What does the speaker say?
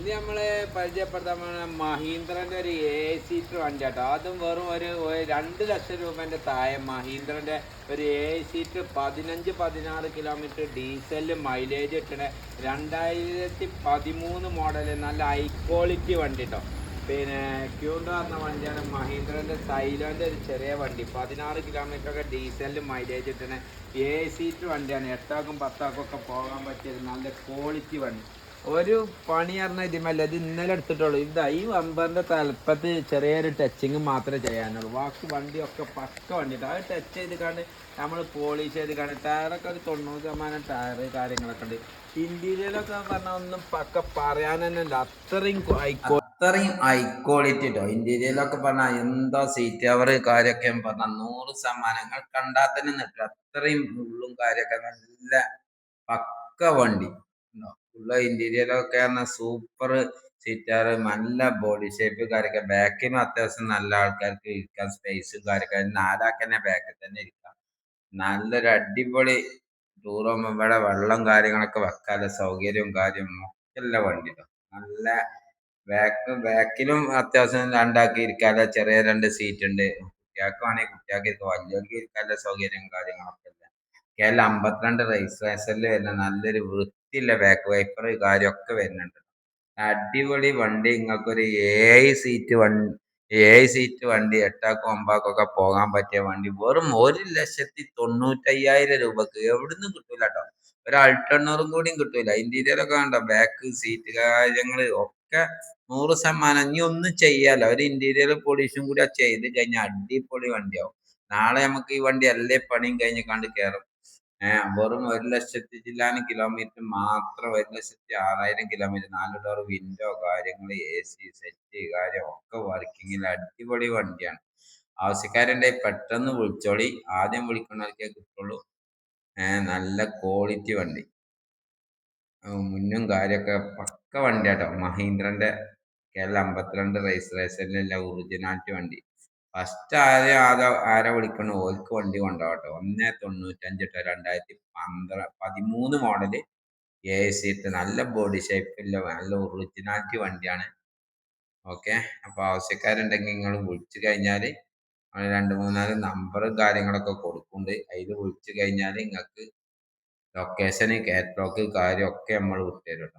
ഇത് നമ്മൾ പരിചയപ്പെടുത്താൻ മഹീന്ദ്രന്റെ ഒരു എ സീറ്റർ വണ്ടി കേട്ടോ അതും വെറും ഒരു രണ്ട് ലക്ഷം രൂപന്റെ താഴെ മഹീന്ദ്രന്റെ ഒരു എ സീറ്റർ പതിനഞ്ച് പതിനാറ് കിലോമീറ്റർ ഡീസലിൽ മൈലേജ് കിട്ടണ രണ്ടായിരത്തി പതിമൂന്ന് മോഡൽ നല്ല ഹൈ ക്വാളിറ്റി വണ്ടി കേട്ടോ പിന്നെ ക്യൂണ്ട് പറഞ്ഞ വണ്ടിയാണ് മഹീന്ദ്രന്റെ സൈലോന്റെ ഒരു ചെറിയ വണ്ടി. പതിനാറ് കിലോമീറ്റർ ഒക്കെ ഡീസലിൽ മൈലേജ് കിട്ടണ എ സീറ്റർ വണ്ടിയാണ്. എട്ടാക്കും പത്താക്കും ഒക്കെ പോകാൻ പറ്റിയ നല്ല ക്വാളിറ്റി വണ്ടി. ഒരു പണി പറഞ്ഞ ഇതിമല്ല ഇത് ഇന്നലെ എടുത്തിട്ടുള്ളൂ. ഇതാ ഈ വമ്പറിന്റെ തലപ്പത്ത് ചെറിയൊരു ടച്ചിങ് മാത്രമേ ചെയ്യാനുള്ളൂ. ബാക്കി വണ്ടിയൊക്കെ പക്ക വണ്ടി അത് ടച്ച് ചെയ്ത് കണ്ട് നമ്മൾ പോളിഷ് ചെയ്ത് കണ്ട് ടയറൊക്കെ ഒരു തൊണ്ണൂറ് ശതമാനം ടയർ കാര്യങ്ങളൊക്കെ ഉണ്ട്. ഇന്റീരിയലൊക്കെ പറഞ്ഞാൽ ഒന്നും പക്ക പറയാൻ തന്നെ ഇല്ല. അത്രയും അത്രയും ഹൈ ക്വാളിറ്റി കേട്ടോ ഇന്റീരിയലൊക്കെ പറഞ്ഞാൽ എന്താ സീറ്റ് കവർ കാര്യമൊക്കെ പറഞ്ഞാൽ നൂറ് ശതമാനങ്ങൾ കണ്ടാൽ തന്നെ നിൽക്കുക അത്രയും ഉള്ളും കാര്യമൊക്കെ നല്ല പക്ക വണ്ടി. ഉള്ള ഇന്റീരിയറൊക്കെ പറഞ്ഞാൽ സൂപ്പർ സിറ്റാറ് നല്ല ബോഡി ഷേപ്പ് കാര്യമൊക്കെ ബാക്കിനും അത്യാവശ്യം നല്ല ആൾക്കാർക്ക് ഇരിക്കാൻ സ്പേസും കാര്യമൊക്കെ നാലാൾക്ക് തന്നെ ബാക്കിൽ തന്നെ ഇരിക്കാം. നല്ലൊരു അടിപൊളി ടൂറും ഇവിടെ വെള്ളം കാര്യങ്ങളൊക്കെ വെക്കാനുള്ള സൗകര്യവും കാര്യവും ഒക്കെ ഉള്ള വണ്ടിയിലും നല്ല ബാക്ക് ബാക്കിലും അത്യാവശ്യം രണ്ടാക്കി ഇരിക്കാനുള്ള ചെറിയ രണ്ട് സീറ്റ് ഉണ്ട്. കുട്ടികൾക്ക് വേണമെങ്കിൽ കുട്ടികൾക്ക് ഇരിക്കാം. വലിയവർക്ക് ഇരിക്കാനുള്ള സൗകര്യവും കാര്യങ്ങളൊക്കെ ഉണ്ട്. കേരള അമ്പത്തിരണ്ട് രജിസ്ട്രേഷനിൽ വരുന്ന നല്ലൊരു വൃത്തിയുള്ള ബാക്ക് വൈപ്പർ കാര്യമൊക്കെ വരുന്നുണ്ട്. അടിപൊളി വണ്ടി നിങ്ങൾക്കൊരു ഏഴ് സീറ്റ് വണ്ടി ഏഴ് സീറ്റ് വണ്ടി എട്ടാക്കും ഒമ്പാക്കൊക്കെ പോകാൻ പറ്റിയ വണ്ടി. വെറും ഒരു ലക്ഷത്തി തൊണ്ണൂറ്റയ്യായിരം രൂപക്ക്. എവിടുന്നും കിട്ടൂല കേട്ടോ ഒരു അൾട്ടണ്ണൂറും കൂടിയും കിട്ടൂല. ഇന്റീരിയറൊക്കെ കണ്ടോ? ബാക്ക് സീറ്റ് കാര്യങ്ങൾ ഒക്കെ നൂറ് ശതമാനം. ഇനി ഒന്നും ചെയ്യാല്ല. ഒരു ഇന്റീരിയർ പോളിഷും കൂടി ചെയ്ത് കഴിഞ്ഞാൽ അടിപൊളി വണ്ടിയാവും. നാളെ നമുക്ക് ഈ വണ്ടി എല്ലാ പണിയും കഴിഞ്ഞ് കണ്ട് കയറും ഏഹ് വെറും ഒരു ലക്ഷത്തി ചില്ലാനും കിലോമീറ്റർ മാത്രം ഒരു ലക്ഷത്തി ആറായിരം കിലോമീറ്റർ നാല് ഡോർ വിൻഡോ കാര്യങ്ങൾ എ സി സെറ്റ് കാര്യം ഒക്കെ വർക്കിങ്ങിൽ അടിപൊളി വണ്ടിയാണ്. ആവശ്യക്കാരന്റെ പെട്ടെന്ന് വിളിച്ചോളി. ആദ്യം വിളിക്കുന്നവർക്കേ കിട്ടുള്ളൂ. ഏഹ് നല്ല ക്വാളിറ്റി വണ്ടി. മുന്നും കാര്യമൊക്കെ പക്ക വണ്ടിയാട്ടോ. മഹീന്ദ്രന്റെ കേരള അമ്പത്തിരണ്ട് രജിസ്ട്രേഷനിലുള്ള ഒറിജിനാലിറ്റി വണ്ടി. ഫസ്റ്റ് ആരെ ആരാ ആരാ വിളിക്കണോ? ഓൽക്ക് വണ്ടി കൊണ്ടുപോകട്ടോ ഒന്നേ തൊണ്ണൂറ്റഞ്ച് ട്ടോ രണ്ടായിരത്തി പന്ത്ര പതിമൂന്ന് മോഡൽ എ സീറ്റ് നല്ല ബോഡി ഷേപ്പില്ല നല്ല ഒറിജിനാലിറ്റി വണ്ടിയാണ്. ഓക്കെ അപ്പോൾ ആവശ്യക്കാരുണ്ടെങ്കിൽ നിങ്ങൾ വിളിച്ചു കഴിഞ്ഞാൽ രണ്ട് മൂന്നാൽ നമ്പറും കാര്യങ്ങളൊക്കെ കൊടുക്കുന്നുണ്ട്. അതിൽ വിളിച്ചു കഴിഞ്ഞാൽ നിങ്ങൾക്ക് ലൊക്കേഷന് കാറ്റലോഗ് കാര്യമൊക്കെ നമ്മൾ വിട്ടുതരും